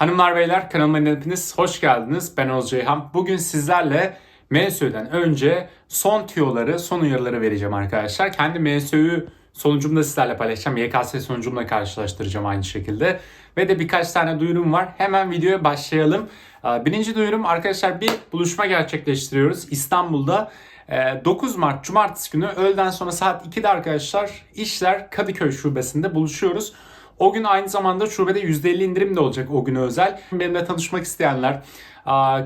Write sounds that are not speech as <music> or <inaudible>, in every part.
Hanımlar beyler kanalıma hepiniz hoş geldiniz. Ben Oğuz Ceyhan. Bugün sizlerle MSÜ'den önce son tüyoları, son uyarıları vereceğim arkadaşlar. Kendi MSÜ sonucumu da sizlerle paylaşacağım. YKS sonucumla karşılaştıracağım aynı şekilde. Ve de birkaç tane duyurum var. Hemen videoya başlayalım. Ee, Birinci duyurum arkadaşlar bir buluşma gerçekleştiriyoruz İstanbul'da. Ee, 9 Mart Cumartesi günü öğleden sonra saat 2'de arkadaşlar İşler Kadıköy Şubesi'nde buluşuyoruz. O gün aynı zamanda şubede %50 indirim de olacak o güne özel. Benimle tanışmak isteyenler,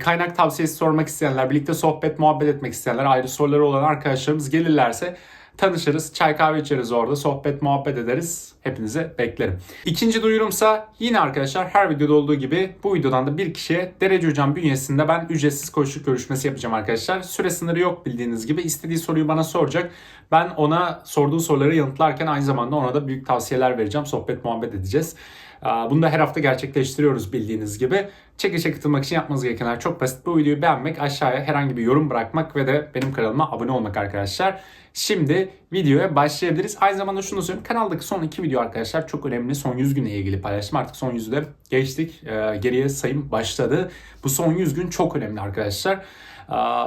kaynak tavsiyesi sormak isteyenler, birlikte sohbet, muhabbet etmek isteyenler, ayrı soruları olan arkadaşlarımız gelirlerse tanışırız, çay kahve içeriz orada, sohbet, muhabbet ederiz. Hepinize beklerim. İkinci duyurumsa yine arkadaşlar her videoda olduğu gibi bu videodan da bir kişiye Derece Hocam bünyesinde ben ücretsiz koçluk görüşmesi yapacağım arkadaşlar. Süre sınırı yok bildiğiniz gibi. istediği soruyu bana soracak. Ben ona sorduğu soruları yanıtlarken aynı zamanda ona da büyük tavsiyeler vereceğim. Sohbet, muhabbet edeceğiz. Bunu da her hafta gerçekleştiriyoruz bildiğiniz gibi. Çekişe katılmak için yapmanız gerekenler çok basit. Bu videoyu beğenmek, aşağıya herhangi bir yorum bırakmak ve de benim kanalıma abone olmak arkadaşlar. Şimdi videoya başlayabiliriz. Aynı zamanda şunu söyleyeyim. Kanaldaki son iki video arkadaşlar çok önemli. Son 100 güne ilgili paylaştım. Artık son 100'ü de geçtik. Ee, geriye sayım başladı. Bu son 100 gün çok önemli arkadaşlar.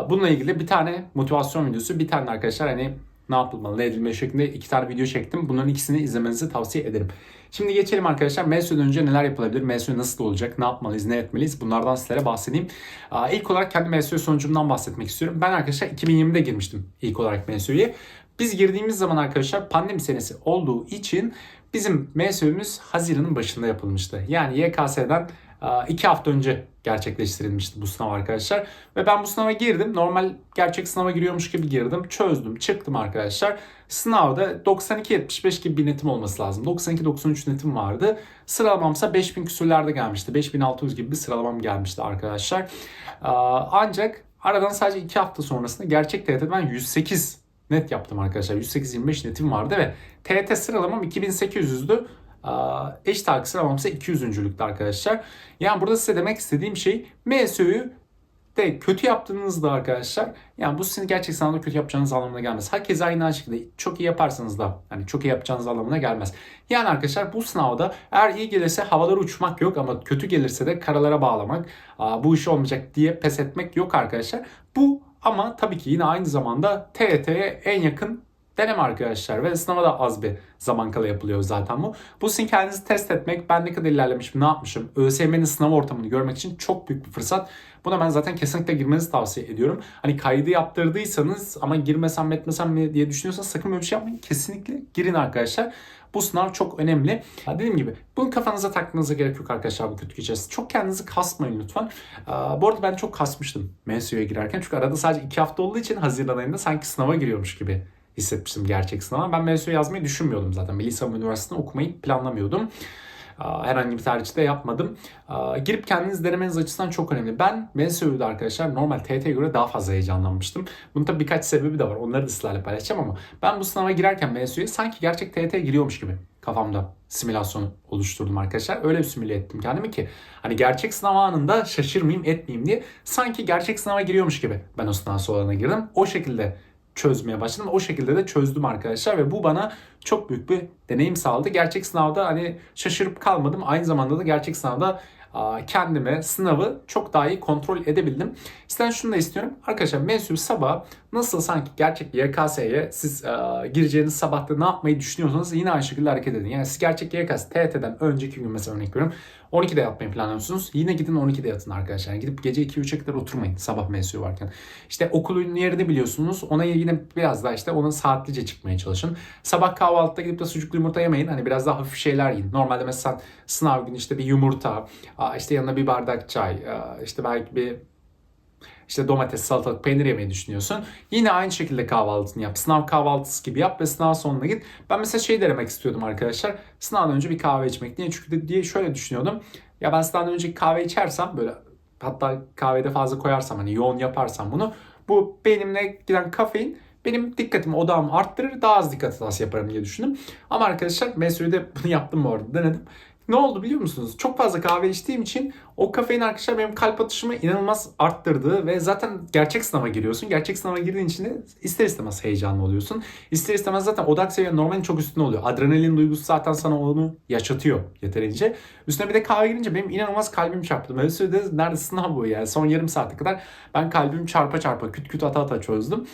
Bununla ilgili bir tane motivasyon videosu, bir tane arkadaşlar hani ne yapılmalı, ne edilmeli şeklinde iki tane video çektim. Bunların ikisini izlemenizi tavsiye ederim. Şimdi geçelim arkadaşlar. MSU'dan önce neler yapılabilir? MSU nasıl olacak? Ne yapmalıyız? Ne etmeliyiz? Bunlardan sizlere bahsedeyim. İlk olarak kendi MSU sonucumdan bahsetmek istiyorum. Ben arkadaşlar 2020'de girmiştim ilk olarak MSU'ya. Biz girdiğimiz zaman arkadaşlar pandemi senesi olduğu için bizim MSU'muz Haziran'ın başında yapılmıştı. Yani YKS'den iki hafta önce gerçekleştirilmişti bu sınav arkadaşlar. Ve ben bu sınava girdim. Normal gerçek sınava giriyormuş gibi girdim. Çözdüm, çıktım arkadaşlar. Sınavda 92-75 gibi bir netim olması lazım. 92-93 netim vardı. Sıralamamsa 5000 küsürlerde gelmişti. 5600 gibi bir sıralamam gelmişti arkadaşlar. Ancak aradan sadece 2 hafta sonrasında gerçek TYT'de ben 108 net yaptım arkadaşlar. 108-25 netim vardı ve TYT sıralamam 2800'dü. Eşit ağırlık sıralamam ise 200'üncülükte arkadaşlar. Yani burada size demek istediğim şey MSÖ'yü de kötü yaptığınızda arkadaşlar yani bu sizin gerçek sınavda kötü yapacağınız anlamına gelmez. Herkes aynı şekilde çok iyi yaparsanız da hani çok iyi yapacağınız anlamına gelmez. Yani arkadaşlar bu sınavda eğer iyi gelirse havalara uçmak yok ama kötü gelirse de karalara bağlamak bu iş olmayacak diye pes etmek yok arkadaşlar. Bu ama tabii ki yine aynı zamanda TET'ye en yakın deneme arkadaşlar ve sınava da az bir zaman kala yapılıyor zaten bu. Bu sizin kendinizi test etmek, ben ne kadar ilerlemişim, ne yapmışım, ÖSYM'nin sınav ortamını görmek için çok büyük bir fırsat. Buna ben zaten kesinlikle girmenizi tavsiye ediyorum. Hani kaydı yaptırdıysanız ama girmesem etmesem mi diye düşünüyorsanız sakın böyle bir şey yapmayın. Kesinlikle girin arkadaşlar. Bu sınav çok önemli. Dediğim gibi bunu kafanıza takmanıza gerek yok arkadaşlar bu kötü gecesi. Çok kendinizi kasmayın lütfen. Bu arada ben çok kasmıştım MSU'ya girerken. Çünkü arada sadece 2 hafta olduğu için Haziran ayında sanki sınava giriyormuş gibi hissetmiştim gerçek sınava. Ben MSU yazmayı düşünmüyordum zaten. Savunma Üniversitesi'nde okumayı planlamıyordum. Herhangi bir tercih de yapmadım. Girip kendiniz denemeniz açısından çok önemli. Ben MSU'da arkadaşlar normal TT'ye göre daha fazla heyecanlanmıştım. Bunun tabii birkaç sebebi de var. Onları da sizlerle paylaşacağım ama ben bu sınava girerken MSU'ya sanki gerçek TT'ye giriyormuş gibi kafamda simülasyonu oluşturdum arkadaşlar. Öyle bir simüle ettim kendimi ki hani gerçek sınav anında şaşırmayayım etmeyeyim diye sanki gerçek sınava giriyormuş gibi ben o sınav sorularına girdim. O şekilde çözmeye başladım. O şekilde de çözdüm arkadaşlar ve bu bana çok büyük bir deneyim sağladı. Gerçek sınavda hani şaşırıp kalmadım. Aynı zamanda da gerçek sınavda kendime sınavı çok daha iyi kontrol edebildim. Sizden şunu da istiyorum. Arkadaşlar mensup sabah nasıl sanki gerçek YKS'ye siz e, gireceğiniz sabahta ne yapmayı düşünüyorsanız yine aynı şekilde hareket edin. Yani siz gerçek YKS TYT'den önceki gün mesela örnek veriyorum 12'de yatmayı planlıyorsunuz. Yine gidin 12'de yatın arkadaşlar. Yani gidip gece 2-3'e kadar oturmayın sabah mensubu varken. İşte okulun yerini biliyorsunuz. Ona yine biraz daha işte onun saatlice çıkmaya çalışın. Sabah kahvaltıda gidip de sucuklu yumurta yemeyin. Hani biraz daha hafif şeyler yiyin. Normalde mesela sınav günü işte bir yumurta, işte yanına bir bardak çay, işte belki bir işte domates, salatalık, peynir yemeyi düşünüyorsun. Yine aynı şekilde kahvaltını yap. Sınav kahvaltısı gibi yap ve sınav sonuna git. Ben mesela şey denemek istiyordum arkadaşlar. Sınavdan önce bir kahve içmek. Niye? Çünkü diye şöyle düşünüyordum. Ya ben sınavdan önce kahve içersem böyle hatta kahvede fazla koyarsam hani yoğun yaparsam bunu bu beynimle giden kafein benim dikkatimi, odağımı arttırır. Daha az dikkat hatası yaparım diye düşündüm. Ama arkadaşlar Mesuri'de <laughs> bunu yaptım bu arada. Denedim. Ne oldu biliyor musunuz? Çok fazla kahve içtiğim için o kafein arkadaşlar benim kalp atışımı inanılmaz arttırdı ve zaten gerçek sınava giriyorsun. Gerçek sınava girdiğin için de ister istemez heyecanlı oluyorsun. İster istemez zaten odak seviyen normalin çok üstünde oluyor. Adrenalin duygusu zaten sana onu yaşatıyor yeterince. Üstüne bir de kahve girince benim inanılmaz kalbim çarptı. Böyle sürede nerede sınav bu yani son yarım saate kadar ben kalbim çarpa çarpa küt küt ata ata çözdüm.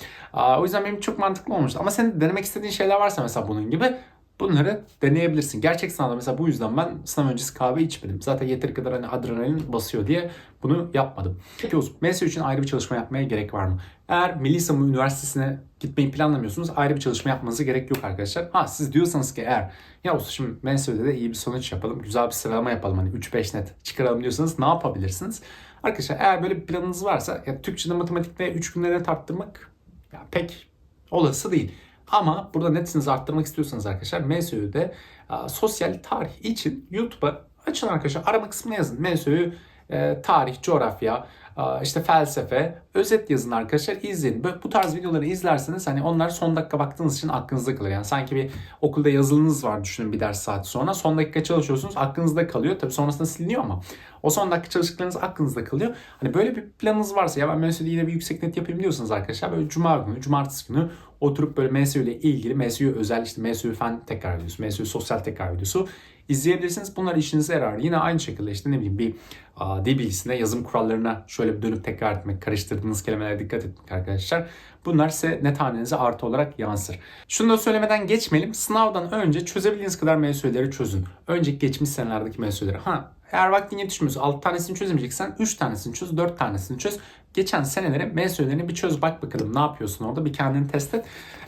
O yüzden benim çok mantıklı olmuştu. Ama senin denemek istediğin şeyler varsa mesela bunun gibi Bunları deneyebilirsin. Gerçek sınavda mesela bu yüzden ben sınav öncesi kahve içmedim. Zaten yeteri kadar hani adrenalin basıyor diye bunu yapmadım. Peki Oğuz, MS için ayrı bir çalışma yapmaya gerek var mı? Eğer Milli Savunma Üniversitesi'ne gitmeyi planlamıyorsunuz ayrı bir çalışma yapmanıza gerek yok arkadaşlar. Ha siz diyorsanız ki eğer ya Oğuz şimdi MSÖ'de de iyi bir sonuç yapalım, güzel bir sıralama yapalım hani 3-5 net çıkaralım diyorsanız ne yapabilirsiniz? Arkadaşlar eğer böyle bir planınız varsa ya Türkçe'de matematikte 3 günde net arttırmak ya pek olası değil. Ama burada netinizi arttırmak istiyorsanız arkadaşlar MSÜ'de sosyal tarih için YouTube'a açın arkadaşlar arama kısmına yazın. MSÜ e, tarih, coğrafya, işte felsefe, özet yazın arkadaşlar izleyin. Bu tarz videoları izlerseniz hani onlar son dakika baktığınız için aklınızda kalır. Yani sanki bir okulda yazılınız var düşünün bir ders saat sonra. Son dakika çalışıyorsunuz aklınızda kalıyor. Tabii sonrasında siliniyor ama o son dakika çalıştıklarınız aklınızda kalıyor. Hani böyle bir planınız varsa ya ben MSÜ'de yine bir yüksek net yapayım diyorsanız arkadaşlar böyle cuma günü, cumartesi günü oturup böyle MSÜ ile ilgili MSÜ özel işte MSÜ fen tekrar videosu, MSÜ sosyal tekrar videosu izleyebilirsiniz. Bunlar işinize yarar. Yine aynı şekilde işte ne bileyim bir a, dil bilgisinde yazım kurallarına şöyle bir dönüp tekrar etmek, karıştırdığınız kelimelere dikkat etmek arkadaşlar. Bunlar size net hanenize artı olarak yansır. Şunu da söylemeden geçmeyelim. Sınavdan önce çözebildiğiniz kadar MSÜ'leri çözün. Önceki geçmiş senelerdeki MSÜ'leri. Ha eğer vaktin yetişmiyorsa 6 tanesini çözemeyeceksen 3 tanesini çöz, 4 tanesini çöz. Geçen senelere MSÜ'lerini bir çöz bak bakalım ne yapıyorsun orada bir kendini test et.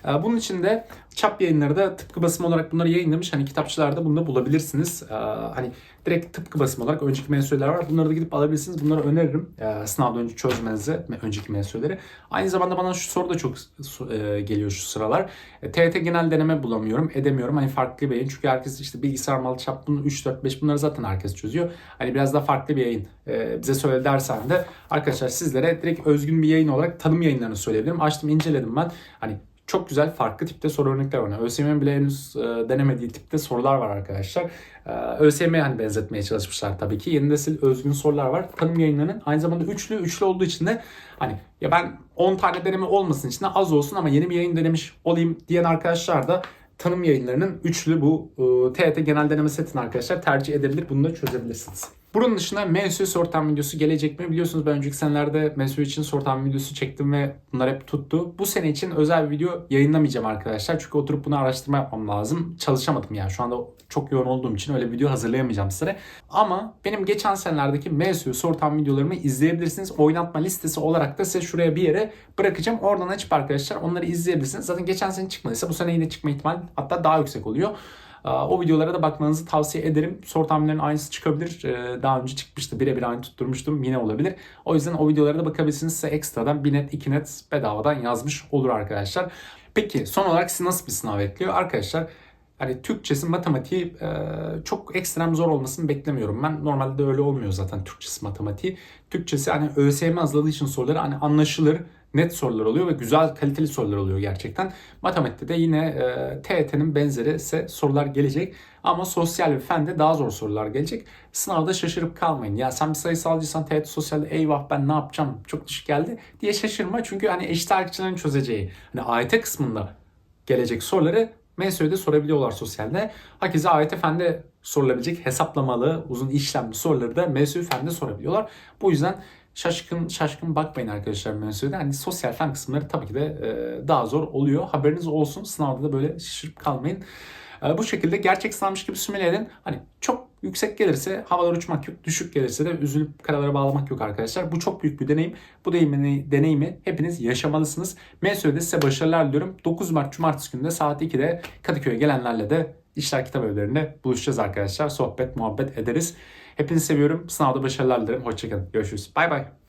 Ee, bunun için de çap yayınları da tıpkı basım olarak bunları yayınlamış. Hani kitapçılarda bunu da bulabilirsiniz. Ee, hani direkt tıpkı basım olarak önceki MSÜ'ler var. Bunları da gidip alabilirsiniz. Bunları öneririm. Ee, sınavdan önce çözmenizi önceki MSÜ'leri. Aynı zamanda bana şu soru da çok e, geliyor şu sıralar. TET genel deneme bulamıyorum, edemiyorum. Hani farklı bir yayın. Çünkü herkes işte bilgisayar malı çap bunu 3, 4, 5 bunları zaten herkes çözüyor. Hani biraz daha farklı bir yayın e, bize söyle dersen de arkadaşlar sizlere direkt özgün bir yayın olarak tanım yayınlarını söyleyebilirim. Açtım inceledim ben. Hani çok güzel farklı tipte soru örnekler var. Yani ÖSYM'in bile henüz e, denemediği tipte sorular var arkadaşlar. E, ÖSYM'ye hani benzetmeye çalışmışlar tabii ki. Yeni nesil özgün sorular var. Tanım yayınlarının aynı zamanda üçlü, üçlü olduğu için de hani ya ben 10 tane deneme olmasın içinde az olsun ama yeni bir yayın denemiş olayım diyen arkadaşlar da tanım yayınlarının üçlü bu e, TET genel deneme setini arkadaşlar tercih edebilir. Bunu da çözebilirsiniz. Bunun dışında MSU sortam videosu gelecek mi? Biliyorsunuz ben önceki senelerde MSU için sortam videosu çektim ve bunlar hep tuttu. Bu sene için özel bir video yayınlamayacağım arkadaşlar. Çünkü oturup bunu araştırma yapmam lazım. Çalışamadım yani. Şu anda çok yoğun olduğum için öyle video hazırlayamayacağım size. Ama benim geçen senelerdeki MSU sortam videolarımı izleyebilirsiniz. Oynatma listesi olarak da size şuraya bir yere bırakacağım. Oradan açıp arkadaşlar onları izleyebilirsiniz. Zaten geçen sene çıkmadıysa bu sene yine çıkma ihtimali hatta daha yüksek oluyor. O videolara da bakmanızı tavsiye ederim. Soru tahminlerinin aynısı çıkabilir. Daha önce çıkmıştı. Birebir aynı tutturmuştum. Yine olabilir. O yüzden o videolara da bakabilirsiniz. Size ekstradan bir net iki net bedavadan yazmış olur arkadaşlar. Peki son olarak sizi nasıl bir sınav bekliyor? Arkadaşlar Hani Türkçesi, matematiği e, çok ekstrem zor olmasını beklemiyorum. Ben normalde de öyle olmuyor zaten Türkçesi, matematiği. Türkçesi hani ÖSYM hazırladığı için soruları hani anlaşılır, net sorular oluyor ve güzel kaliteli sorular oluyor gerçekten. Matematikte de yine e, TET'nin benzeri ise sorular gelecek. Ama sosyal ve fende daha zor sorular gelecek. Sınavda şaşırıp kalmayın. Ya sen bir sayısalcıysan TET sosyalde eyvah ben ne yapacağım çok düşük geldi diye şaşırma. Çünkü hani eşit ağırlıkçıların çözeceği hani AYT kısmında gelecek soruları MSÖ'de sorabiliyorlar sosyalde. Hakeza AYT Fen'de sorulabilecek hesaplamalı, uzun işlemli soruları da MSÖ Fen'de sorabiliyorlar. Bu yüzden şaşkın şaşkın bakmayın arkadaşlar MSÖ'de. Hani sosyal fen kısımları tabii ki de e, daha zor oluyor. Haberiniz olsun. Sınavda da böyle şaşırıp kalmayın. E, bu şekilde gerçek sınavmış gibi simüle. Hani çok yüksek gelirse havalar uçmak yok. Düşük gelirse de üzülüp karalara bağlamak yok arkadaşlar. Bu çok büyük bir deneyim. Bu deneyimi, deneyimi hepiniz yaşamalısınız. MSÖ'de size başarılar diliyorum. 9 Mart Cumartesi günü de saat 2'de Kadıköy'e gelenlerle de İşler Kitap Evleri'nde buluşacağız arkadaşlar. Sohbet, muhabbet ederiz. Hepinizi seviyorum. Sınavda başarılar dilerim. Hoşçakalın. Görüşürüz. Bay bay.